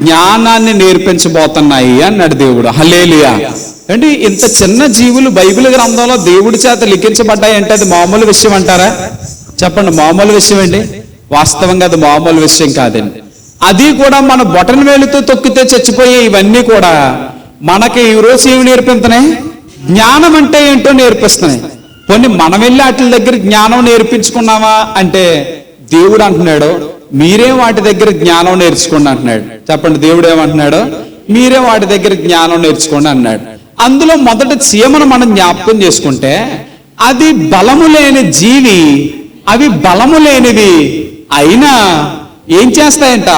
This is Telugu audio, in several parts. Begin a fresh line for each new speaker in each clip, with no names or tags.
జ్ఞానాన్ని నేర్పించబోతున్నాయి అన్నాడు దేవుడు. హలేలియా అంటే ఇంత చిన్న జీవులు బైబిల్ గ్రంథంలో దేవుడి చేత లిఖించబడ్డాయి అంటే అది మామూలు విషయం అంటారా? చెప్పండి మామూలు విషయం అండి వాస్తవంగా అది మామూలు విషయం కాదండి. అది కూడా మన బొటన వేలుతో తొక్కితే చచ్చిపోయే ఇవన్నీ కూడా మనకి ఈ రోజు ఏమి నేర్పిస్తున్నాయి జ్ఞానం అంటే ఏంటో నేర్పిస్తున్నాయి. కొన్ని మనం వెళ్ళి వాటి దగ్గర జ్ఞానం నేర్పించుకున్నావా అంటే దేవుడు అంటున్నాడు మీరే వాటి దగ్గర జ్ఞానం నేర్చుకోండి అంటున్నాడు. చెప్పండి దేవుడు ఏమంటున్నాడు? మీరే వాటి దగ్గర జ్ఞానం నేర్చుకోండి అన్నాడు. అందులో మొదట చీమను మనం జ్ఞాపకం చేసుకుంటే అది బలము లేని జీవి అవి బలము లేనివి అయినా ఏం చేస్తాయంట?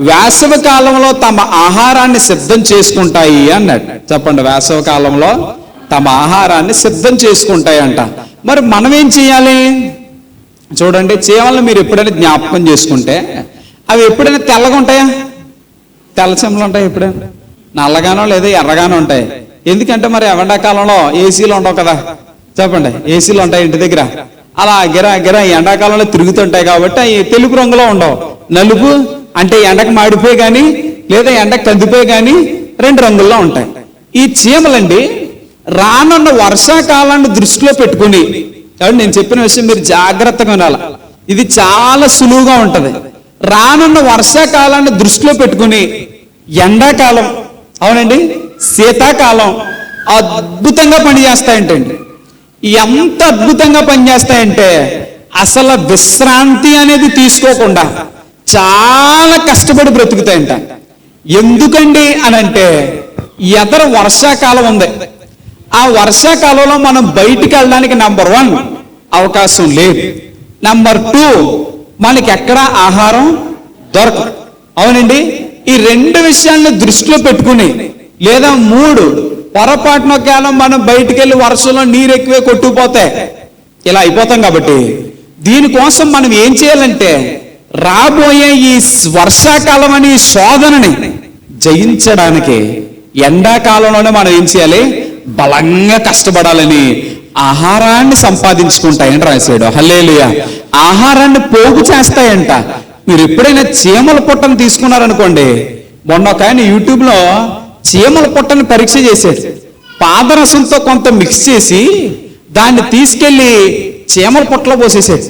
వేసవి కాలంలో తమ ఆహారాన్ని సిద్ధం చేసుకుంటాయి అన్నాడు. చెప్పండి వేసవి కాలంలో తమ ఆహారాన్ని సిద్ధం చేసుకుంటాయంట. మరి మనం ఏం చేయాలి? చూడండి చీమలను మీరు ఎప్పుడైనా జ్ఞాపకం చేసుకుంటే అవి ఎప్పుడైనా తెల్లగా ఉంటాయా? తెల్ల చీమలు ఉంటాయి ఎప్పుడైనా? నల్లగానో లేదా ఎర్రగానో ఉంటాయి. ఎందుకంటే మరి ఎండాకాలంలో ఏసీలు ఉండవు కదా? చెప్పండి ఏసీలు ఉంటాయి ఇంటి దగ్గర. అలా గిర గిర ఎండాకాలంలో తిరుగుతుంటాయి కాబట్టి అవి తెలుపు రంగులో ఉండవు. నలుపు అంటే ఎండకు మాడిపోయి కానీ లేదా ఎండకు కందిపోయి కానీ రెండు రంగుల్లో ఉంటాయి. ఈ చీమలండి రానున్న వర్షాకాలాన్ని దృష్టిలో పెట్టుకుని కాబట్టి నేను చెప్పిన విషయం మీరు జాగ్రత్తగా వినాలి ఇది చాలా సులువుగా ఉంటది. రానున్న వర్షాకాలాన్ని దృష్టిలో పెట్టుకుని ఎండాకాలం అవునండి శీతాకాలం అద్భుతంగా పనిచేస్తాయంటండి. ఎంత అద్భుతంగా పనిచేస్తాయంటే అసలు విశ్రాంతి అనేది తీసుకోకుండా చాలా కష్టపడి బ్రతుకుతాయంట. ఎందుకండి అని అంటే ఎదర వర్షాకాలం ఉంది. ఆ వర్షాకాలంలో మనం బయటికి వెళ్ళడానికి నంబర్ వన్ అవకాశం లేదు. నంబర్ టూ మనకి ఎక్కడ ఆహారం దొరకదు. అవునండి? ఈ రెండు విషయాలను దృష్టిలో పెట్టుకుని లేదా మూడు పొరపాటున కాలం మనం బయటికి వెళ్ళి వర్షంలో నీరు ఎక్కువే కొట్టుకుపోతే ఇలా అయిపోతాం కాబట్టి దీనికోసం మనం ఏం చేయాలంటే రాబోయే ఈ వర్షాకాలం అనే శోధనని జయించడానికి ఎండాకాలంలోనే మనం ఏం చేయాలి? బలంగా కష్టపడాలని ఆహారాన్ని సంపాదించుకుంటాయని రాశాడు హల్లేలుయ. ఆహారాన్ని పోగు చేస్తాయంట. మీరు ఎప్పుడైనా చీమల పుట్టను తీసుకున్నారనుకోండి మొన్న ఒక ఆయన యూట్యూబ్లో చీమల పుట్టని పరీక్ష చేశాడు. పాదరసంతో కొంత మిక్స్ చేసి దాన్ని తీసుకెళ్ళి చీమల పొట్టలో పోసేసాడు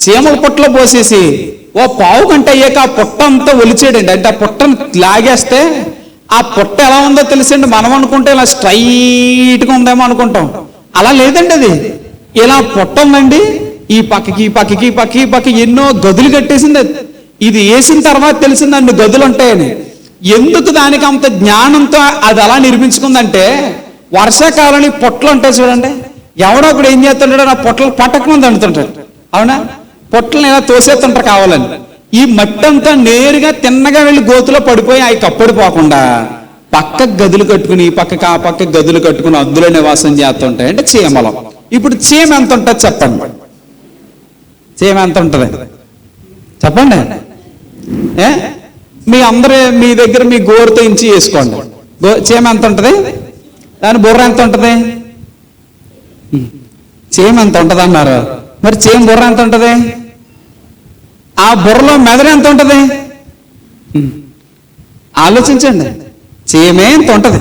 చీమల పొట్టలో పోసేసి ఓ పావు గంట అయ్యాక ఆ పొట్ట అంతా ఒలిచేడండి అంటే ఆ పొట్టను లాగేస్తే ఆ పొట్ట ఎలా ఉందో తెలిసండి? మనం అనుకుంటే ఇలా స్ట్రైట్గా ఉందేమో అనుకుంటాం. అలా లేదండి అది. ఇలా పొట్ట ఉందండి. ఈ పక్కకి ఈ పక్కకి ఈ పక్కకి ఈ పక్కకి ఎన్నో గదులు కట్టేసింది ఇది వేసిన తర్వాత తెలిసింది అన్ని గదులు ఉంటాయని. ఎందుకు దానికి అంత జ్ఞానంతో అది అలా నిర్మించుకుందంటే ఈ పొట్లు ఉంటాయి చూడండి. ఎవడో ఒకడు ఏం చేస్తుంటాడో? నా పొట్టలు పట్టకముందు అంటుంటాడు అవునా? పొట్టలను ఇలా తోసేస్తుంటారు కావాలని. ఈ మట్టి అంతా నేరుగా తిన్నగా వెళ్ళి గోతులో పడిపోయి అవి కప్పడిపోకుండా పక్క గదులు కట్టుకుని పక్కకి ఆ పక్క గదులు కట్టుకుని అందులో నివాసం చేస్తుంటాయి. అంటే చీమలం. ఇప్పుడు చీమ ఎంత ఉంటుంది చెప్పండి. చీమ ఎంత ఉంటుంది? చెప్పండి. ఏ? మీ అందరూ మీ దగ్గర మీ గోరుతో ఇంచి వేసుకోండి. గో చీమ ఎంత ఉంటుంది? దాని బుర్ర ఎంత ఉంటుంది? చీమ ఎంత ఉంటుంది అన్నారు మరి చీమ బుర్ర ఎంత ఉంటుంది? ఆ బుర్రలో మెదడు ఎంత ఉంటుంది? ఆలోచించండి. చీమే ఎంత ఉంటుంది?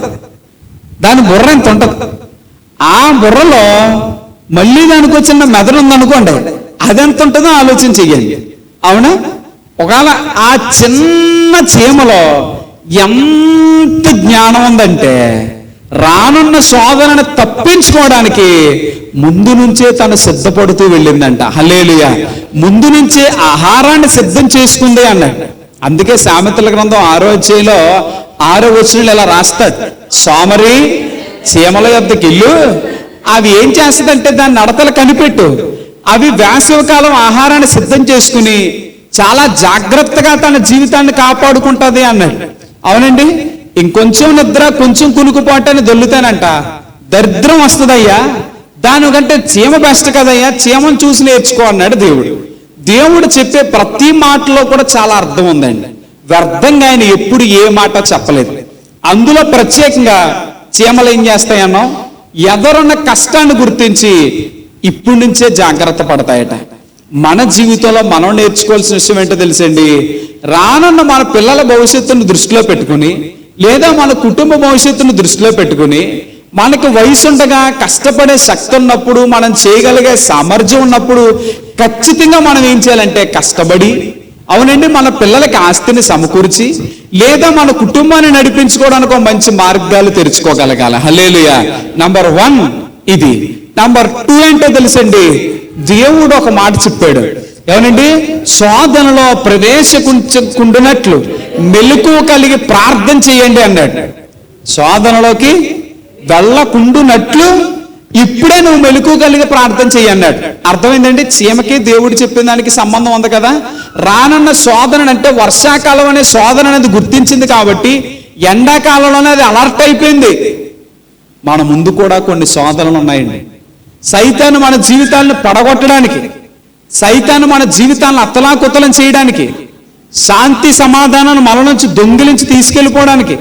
దాని బుర్ర ఎంత ఉంటుంది? ఆ బుర్రలో మళ్ళీ దానికి వచ్చిన మెదడు ఉందనుకోండి అది ఎంత ఉంటుందో ఆలోచన చెయ్యండి. అవునా? ఒకవేళ ఆ చిన్న చీమలో ఎంత జ్ఞానం ఉందంటే రానున్న శోధనను తప్పించుకోవడానికి ముందు నుంచే తను సిద్ధపడుతూ వెళ్ళిందంట. హలేలుయ ముందు నుంచే ఆహారాన్ని సిద్ధం చేసుకుంది అన్నాడు. అందుకే సామెతల గ్రంథం ఆరో అధ్యాయంలో ఆరో వచనంలో ఇలా రాస్తాడు. సోమరి చీమల యొద్దకి ఇల్లు అవి ఏం చేస్తుందంటే దాన్ని నడతలు కనిపెట్టు. అవి వేసవికాలం ఆహారాన్ని సిద్ధం చేసుకుని చాలా జాగ్రత్తగా తన జీవితాన్ని కాపాడుకుంటది అన్నాడు. అవునండి? ఇంకొంచెం నిద్ర కొంచెం కునుకుపాటని దొల్లుతానంట. దరిద్రం వస్తుందయ్యా. దానికంటే చీమ బెస్ట్ కదయ్యా. చీమను చూసి నేర్చుకో అన్నాడు దేవుడు. దేవుడు చెప్పే ప్రతి మాటలో కూడా చాలా అర్థం ఉందండి. వ్యర్థంగా ఆయన ఎప్పుడు ఏ మాట చెప్పలేదు. అందులో ప్రత్యేకంగా చీమలు ఏం చేస్తాయన్నో ఎదరున్న కష్టాన్ని గుర్తించి ఇప్పటి నుంచే జాగ్రత్త పడతాయట. మన జీవితంలో మనం నేర్చుకోవాల్సిన విషయం ఏంటో తెలుసండి? రానున్న మన పిల్లల భవిష్యత్తును దృష్టిలో పెట్టుకుని లేదా మన కుటుంబ భవిష్యత్తును దృష్టిలో పెట్టుకుని మనకు వయసు ఉండగా కష్టపడే శక్తి ఉన్నప్పుడు మనం చేయగలిగే సామర్థ్యం ఉన్నప్పుడు ఖచ్చితంగా మనం ఏం చేయాలంటే కష్టపడి అవునండి మన పిల్లలకి ఆస్తిని సమకూర్చి లేదా మన కుటుంబాన్ని నడిపించుకోవడానికి ఒక మంచి మార్గాలు తెరుచుకోగలగాల. హలేలుయ నంబర్ వన్ ఇది. నంబర్ టూ ఏంటో తెలుసండి? దేవుడు ఒక మాట చెప్పాడు. ఏమనండి? శోధనలో ప్రవేశకుండునట్లు మెలకు కలిగి ప్రార్థన చేయండి అన్నాడు. శోధనలోకి వెళ్ళకుండునట్లు ఇప్పుడే నువ్వు మెలకు కలిగి ప్రార్థన చెయ్యి అన్నాడు. అర్థమైందండి? చీమకి దేవుడు చెప్పిన దానికి సంబంధం ఉంది కదా? రానున్న శోధన అంటే వర్షాకాలం అనే శోధన అనేది గుర్తించింది కాబట్టి ఎండాకాలంలోనే అది అలర్ట్ అయిపోయింది. మన ముందు కూడా కొన్ని శోధనలు ఉన్నాయండి. సైతాన్ని మన జీవితాలను పడగొట్టడానికి సైతాన్ని మన జీవితాలను అత్తలాకుత్తలం చేయడానికి శాంతి సమాధానాన్ని మన నుంచి దొంగిలించి తీసుకెళ్ళిపోవడానికి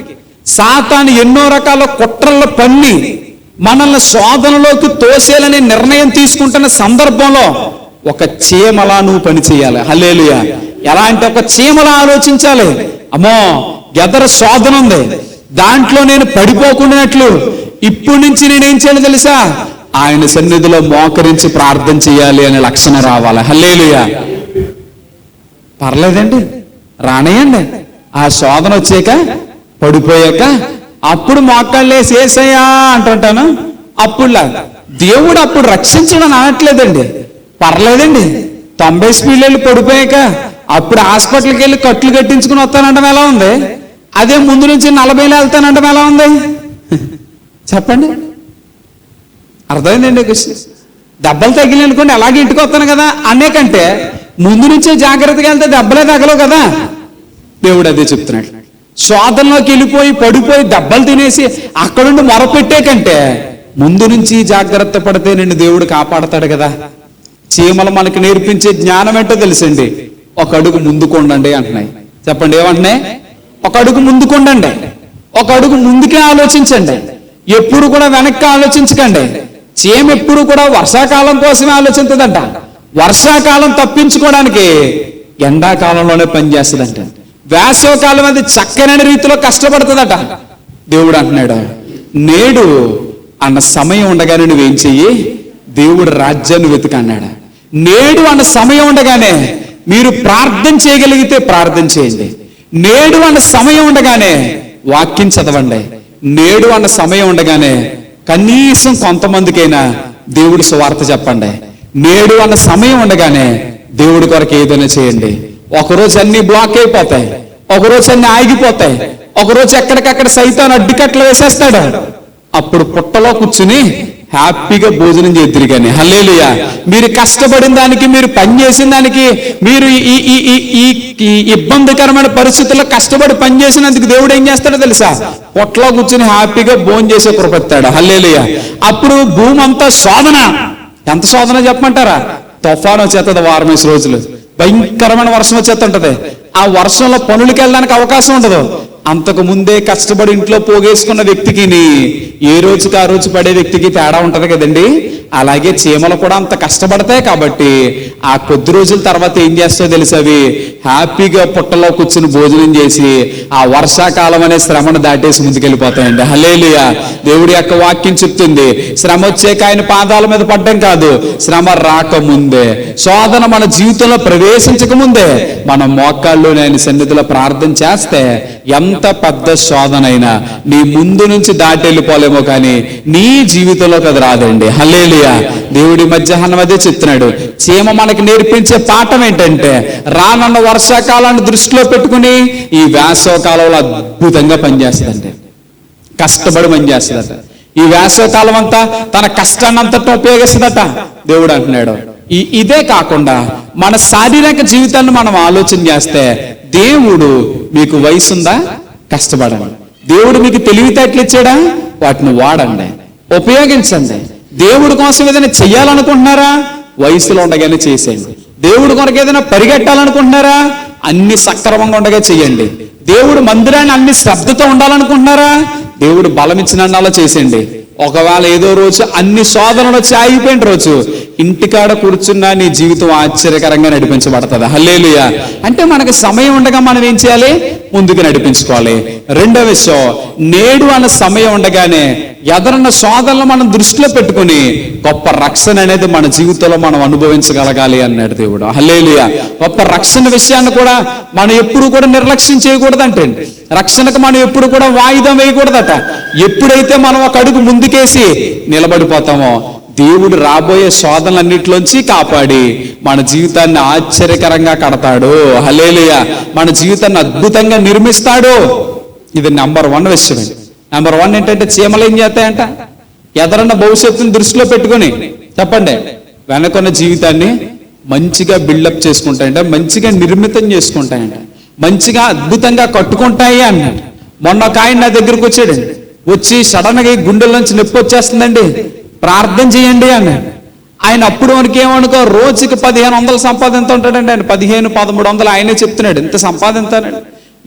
సాతాను ఎన్నో రకాల కుట్రల్లో పన్ని మనల్ని శోధనలోకి తోసేయాలనే నిర్ణయం తీసుకుంటున్న సందర్భంలో ఒక చీమలా నువ్వు పని చేయాలి. హల్లేలుయా. ఎలా అంటే ఒక చీమలా ఆలోచించాలి. అమ్మో ఎదర శోధన ఉంది. దాంట్లో నేను పడిపోకుండానట్లు ఇప్పటి నుంచి నేనేం చేయాలి తెలుసా? ఆయన సన్నిధిలో మోకరించి ప్రార్థన చేయాలి అనే లక్షణం రావాలి. హల్లేలుయా. పర్లేదండి. రానేయండి. ఆ శోధన వచ్చాక పడిపోయాక అప్పుడు మోకాళ్ళేసి ఏసయ్యా అంటుంటాను. అప్పుడులా దేవుడు అప్పుడు రక్షించడం అనట్లేదండి పర్లేదండి. తొంభై స్పీడ్లు వెళ్ళి పడిపోయాక అప్పుడు హాస్పిటల్కి వెళ్ళి కట్లు కట్టించుకుని వస్తానంటాం ఎలా ఉంది? అదే ముందు నుంచి నలభైలో వెళ్తానంటాం ఎలా ఉంది? చెప్పండి. అర్థమైందండి క్వశ్చన్? దెబ్బలు తగిలి అలాగే ఇంటికి వస్తాను కదా అనేకంటే ముందు నుంచే జాగ్రత్తగా వెళ్తే దెబ్బలే తగలవు కదా. దేవుడు అదే చెప్తున్నాడు. శోధనలోకి వెళ్ళిపోయి పడిపోయి దెబ్బలు తినేసి అక్కడుండి మొరపెట్టే కంటే ముందు నుంచి జాగ్రత్త పడితే నిన్ను దేవుడు కాపాడతాడు కదా. చీమలు మనకి నేర్పించే జ్ఞానం ఏంటో తెలుసండి. ఒక అడుగు ముందుకోండి అంటున్నాయి. చెప్పండి ఏమంటున్నాయి? ఒక అడుగు ముందుకుండండి ఒక అడుగు ముందుకే ఆలోచించండి. ఎప్పుడు కూడా వెనక్కి ఆలోచించకండి. చీమ ఎప్పుడు కూడా వర్షాకాలం కోసమే ఆలోచించదంట. వర్షాకాలం తప్పించుకోవడానికి ఎండాకాలంలోనే పనిచేస్తుందంట వేసవకాలం అది చక్కనైన రీతిలో కష్టపడుతుందట. దేవుడు అంటున్నాడు నేడు అన్న సమయం ఉండగానే నువ్వేం చెయ్యి? దేవుడు రాజ్యాన్ని వెతుకన్నాడు నేడు అన్న సమయం ఉండగానే మీరు ప్రార్థన చేయగలిగితే ప్రార్థన చేయండి. నేడు అన్న సమయం ఉండగానే వాక్యం చదవండి. నేడు అన్న సమయం ఉండగానే కనీసం కొంతమందికైనా దేవుడి సువార్త చెప్పండి. నేడు అన్న సమయం ఉండగానే దేవుడి కొరకు ఏదైనా చేయండి. ఒకరోజు అన్ని బ్లాక్ అయిపోతాయి. ఒకరోజు అన్ని ఆగిపోతాయి. ఒకరోజు ఎక్కడికక్కడ సైతాన్ అడ్డుకట్లు వేసేస్తాడు. అప్పుడు పుట్టలో కూర్చుని హ్యాపీగా భోజనం చేద్దరు కానీ. హల్లేలుయా. మీరు కష్టపడిన దానికి మీరు పని చేసిన దానికి మీరు ఈ ఈ ఈ ఈ ఈ ఇబ్బందికరమైన పరిస్థితుల్లో కష్టపడి పని చేసినందుకు దేవుడు ఏం చేస్తాడో తెలుసా? పొట్టలో కూర్చుని హ్యాపీగా భోజనం చేసే కృపెత్తాడు హల్లేలుయా. అప్పుడు భూమి అంతా శోధన. ఎంత శోధన చెప్పమంటారా? తుఫాను వచ్చేస్తుంది వారం వేసి రోజులు. భయంకరమైన వర్షం వచ్చేస్తుంటది. ఆ వర్షంలో పనులకి వెళ్ళడానికి అవకాశం ఉండదు. అంతకు ముందే కష్టపడి ఇంట్లో పోగేసుకున్న వ్యక్తికి ఏ రోజుకి ఆ రోజు పడే వ్యక్తికి తేడా ఉంటది కదండి? అలాగే చీమలు కూడా అంత కష్టపడతాయి కాబట్టి ఆ కొద్ది రోజుల తర్వాత ఏం చేస్తాయో తెలుసు అవి? హ్యాపీగా పుట్టలో కూర్చుని భోజనం చేసి ఆ వర్షాకాలం అనే శ్రమను దాటేసి ముందుకెళ్ళిపోతాయండి. హలేలియా దేవుడి యొక్క వాక్యం చెప్తుంది శ్రమ వచ్చాక ఆయన పాదాల మీద పడ్డం కాదు శ్రమ రాకముందే. శోధన మన జీవితంలో ప్రవేశించక ముందే మన మోకాళ్ళు ఆయన సన్నిధిలో ప్రార్థన చేస్తే ఎంత పెద్ద శోధనైనా నీ ముందు నుంచి దాటి వెళ్ళిపోలేమో కానీ నీ జీవితంలోకి అది రాదండి. హలేలియా దేవుడి మధ్యాహ్నం అదే చెప్తున్నాడు. చీమ మనకి నేర్పించే పాఠం ఏంటంటే రానున్న వర్షాకాలాన్ని దృష్టిలో పెట్టుకుని ఈ వేసవకాలంలో అద్భుతంగా పనిచేస్తుందండి. కష్టపడి పనిచేస్తుందట. ఈ వేసవకాలం అంతా తన కష్టాన్ని అంతటా ఉపయోగిస్తుందట దేవుడు అంటున్నాడు. ఈ ఇదే కాకుండా మన శారీరక జీవితాన్ని మనం ఆలోచన చేస్తే దేవుడు మీకు వయసుందా? కష్టపడండి. దేవుడు మీకు తెలివితేటలు ఇచ్చాడా? వాటిని వాడండి. ఉపయోగించండి. దేవుడి కోసం ఏదైనా చెయ్యాలనుకుంటున్నారా? వయసులో ఉండగానే చేసేయండి. దేవుడి కొరకు ఏదైనా పరిగెట్టాలనుకుంటున్నారా? అన్ని సక్రమంగా ఉండగా చేయండి దేవుడు మందిరాన్ని అన్ని శ్రద్ధతో ఉండాలనుకుంటున్నారా? దేవుడు బలం అలా చేసేయండి. ఒకవేళ ఏదో రోజు అన్ని శోధనలు వచ్చి ఆగిపోయిన రోజు ఇంటికాడ కూర్చున్నా నీ జీవితం ఆశ్చర్యకరంగా నడిపించబడుతుంది. హల్లేలుయ. అంటే మనకి సమయం ఉండగా మనం ఏం చేయాలి? ముందుకు నడిపించుకోవాలి. రెండో విషయం నేడు అన్న సమయం ఉండగానే ఎదరన్న శోధనలు మనం దృష్టిలో పెట్టుకుని గొప్ప రక్షణ అనేది మన జీవితంలో మనం అనుభవించగలగాలి అన్నాడు దేవుడు. హల్లేలుయ. గొప్ప రక్షణ విషయాన్ని కూడా మనం ఎప్పుడు కూడా నిర్లక్ష్యం చేయకూడదంటే రక్షణకు మనం ఎప్పుడు కూడా వాయిదా వేయకూడదట. ఎప్పుడైతే మనం ఒక అడుగు ముందుకేసి నిలబడిపోతామో దేవుడు రాబోయే శోధనలన్నిటిలోంచి కాపాడి మన జీవితాన్ని ఆశ్చర్యకరంగా కడతాడు. హలేలుయ మన జీవితాన్ని అద్భుతంగా నిర్మిస్తాడు. ఇది నెంబర్ వన్ విషయం నెంబర్ వన్ ఏంటంటే చీమలు ఏం చేస్తాయంట? ఎదరన్న భవిష్యత్తును దృష్టిలో పెట్టుకొని చెప్పండి. వెనకున్న జీవితాన్ని మంచిగా బిల్డప్ చేసుకుంటాయంట మంచిగా నిర్మితం చేసుకుంటాయంట. మంచిగా అద్భుతంగా కట్టుకుంటాయి అన్నాడు. మొన్న ఒక ఆయన నా దగ్గరికి వచ్చాడు. వచ్చి సడన్గా ఈ గుండెల నుంచి నొప్పి వచ్చేస్తుందండి. ప్రార్థన చేయండి అన్నాడు. ఆయన అప్పుడు మనకి ఏమనుకో రోజుకి పదిహేను వందల సంపాదనతో ఉంటాడండి ఆయన. పదిహేను పదమూడు వందలు ఆయనే చెప్తున్నాడు. ఇంత సంపాదించాడు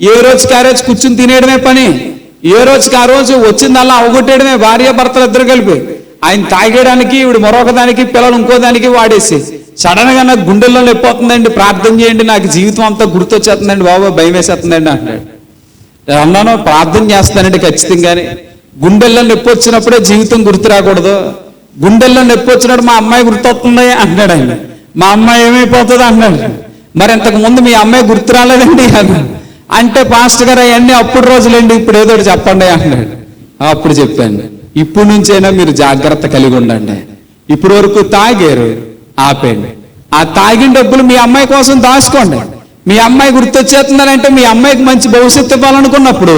ఏ రోజుకి ఆ రోజు కూర్చుని తినేయడమే పని. ఏ రోజుకి ఆ రోజు వచ్చిందల్లా అవగొట్టేయడమే. భార్య భర్తలు ఇద్దరు కలిపి. ఆయన తాగేయడానికి ఇవిడు మరొక దానికి పిల్లలు ఇంకో దానికి వాడేసి. సడన్గా నాకు గుండెల్లో నొప్పిపోతుందండి ప్రార్థన చేయండి నాకు జీవితం అంతా గుర్తొచ్చేస్తుందండి బాబా భయం వేసేస్తుందండి అంటున్నాడు. నేను అన్నాను ప్రార్థన చేస్తానండి ఖచ్చితంగానే. గుండెల్లో నొప్పి వచ్చినప్పుడే జీవితం గుర్తు రాకూడదు. గుండెల్లో నొప్పి వచ్చినప్పుడు మా అమ్మాయి గుర్తొస్తుంది అంటున్నాడు ఆయన. మా అమ్మాయి ఏమైపోతుంది అన్నాడు మరి ఇంతకు ముందు మీ అమ్మాయి గుర్తు రాలేదండి అన్నాడు. అంటే పాస్టర్ గారు అవన్నీ అప్పుడు రోజులండి ఇప్పుడు ఏదో చెప్పండి అంటున్నాడు. అప్పుడు చెప్పాను ఇప్పుడు నుంచైనా మీరు జాగ్రత్త కలిగి ఉండండి. ఇప్పుడు వరకు తాగారు ఆపేయండి. ఆ తాగిన డబ్బులు మీ అమ్మాయి కోసం దాచుకోండి. మీ అమ్మాయి గుర్తొచ్చేస్తుందనంటే మీ అమ్మాయికి మంచి భవిష్యత్తు ఇవ్వాలనుకున్నప్పుడు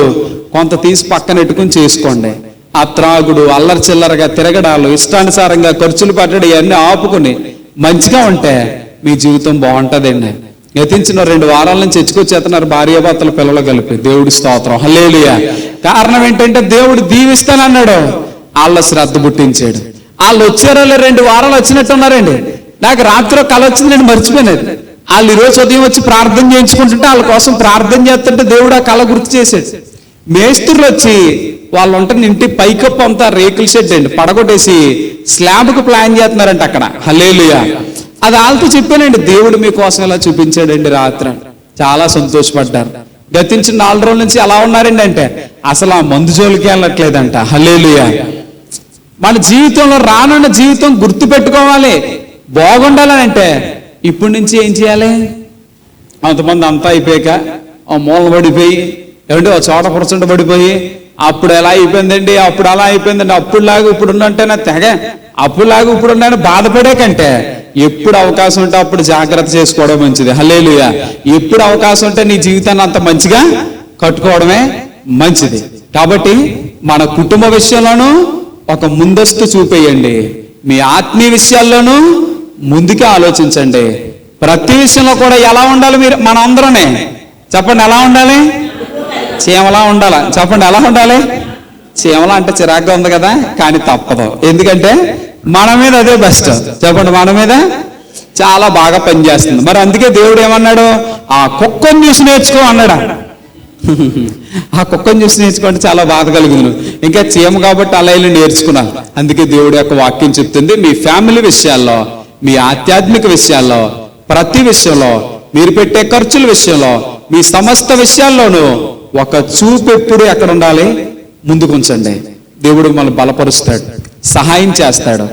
కొంత తీసి పక్కన పెట్టుకుని చేసుకోండి. ఆ త్రాగుడు అల్లరి చిల్లరగా తిరగడాలు ఇష్టానుసారంగా ఖర్చులు పెట్టడం ఇవన్నీ ఆపుకుని మంచిగా ఉంటే మీ జీవితం బాగుంటుందండి. యతించిన రెండు వారాల నుంచి తెచ్చుకొచ్చేస్తున్నారు భార్యాభర్తల పిల్లలు కలిపి. దేవుడి స్తోత్రం. హలేలియా కారణం ఏంటంటే దేవుడు దీవిస్తానన్నాడు. వాళ్ళ శ్రద్ధ పుట్టించాడు. వాళ్ళు వచ్చారో రెండు వారాలు వచ్చినట్టున్నారండి. నాకు రాత్రి కళ వచ్చింది నేను మర్చిపోయినది. వాళ్ళు ఈరోజు ఉదయం వచ్చి ప్రార్థన చేయించుకుంటుంటే వాళ్ళ కోసం ప్రార్థన చేస్తుంటే దేవుడు ఆ కళ గుర్తు చేసేది మేస్త్రులు వచ్చి వాళ్ళు ఉంటున్న ఇంటి పైకప్పు అంతా రేకుల షెడ్ అండి పడగొట్టేసి స్లాబ్కు ప్లాన్ చేస్తున్నారంట అక్కడ. హలేలుయా అది వాళ్ళతో చెప్పానండి దేవుడు మీకోసం ఇలా చూపించాడండి రాత్రి. చాలా సంతోషపడ్డారు. గతించిన నాలుగు రోజుల నుంచి అలా ఉన్నారండి అంటే అసలు ఆ మందు జోలికి వెళ్ళట్లేదంట. హల్లేలుయా. మన జీవితంలో రానున్న జీవితం గుర్తు పెట్టుకోవాలి బాగుండాలని అంటే ఇప్పటి నుంచి ఏం చేయాలి? అంతమంది అంతా అయిపోయాక ఆ మూల పడిపోయి ఏమంటే ఒక చోట పర్సెంట్ పడిపోయి అప్పుడు ఎలా అయిపోయిందండి? అప్పుడు అలా అయిపోయిందండి? అప్పుడులాగా ఇప్పుడు ఉన్నంటేనే తెగ. అప్పుడులాగా ఇప్పుడు ఉన్నాయని బాధపడే కంటే ఎప్పుడు అవకాశం ఉంటే అప్పుడు జాగ్రత్త చేసుకోవడం మంచిది. హలేలుయ ఎప్పుడు అవకాశం ఉంటే నీ జీవితాన్ని అంత మంచిగా కట్టుకోవడమే మంచిది. కాబట్టి మన కుటుంబ విషయంలోనూ ఒక ముందస్తు చూపేయండి. మీ ఆత్మీయ విషయాల్లోనూ ముందుకే ఆలోచించండి. ప్రతి విషయంలో కూడా ఎలా ఉండాలి మీరు? మన అందరూనే చెప్పండి ఎలా ఉండాలి? చీమలా ఉండాలా? చెప్పండి ఎలా ఉండాలి? చీమలా అంటే చిరాగ్గా ఉంది కదా కానీ తప్పదు. ఎందుకంటే మన మీద అదే బెస్ట్. చెప్పండి మన మీద చాలా బాగా పనిచేస్తుంది. మరి అందుకే దేవుడు ఏమన్నాడు? ఆ కుక్కని చూసి నేర్చుకో అన్నాడు? ఆ కుక్కని చూసి నేర్చుకుంటే చాలా బాధ కలుగుతుంది ఇంకా చీమ కాబట్టి అలా వెళ్ళి నేర్చుకున్నాను అందుకే దేవుడు యొక్క వాక్యం చెప్తుంది మీ ఫ్యామిలీ విషయాల్లో మీ ఆధ్యాత్మిక విషయాల్లో ప్రతి విషయంలో మీరు పెట్టే ఖర్చుల విషయంలో మీ సమస్త విషయాల్లోనూ ఒక చూపు ఎప్పుడు ఎక్కడ ఉండాలి? ముందుకు ఉంచండి. దేవుడు మనల్ని బలపరుస్తాడు సహాయం చేస్తాడు.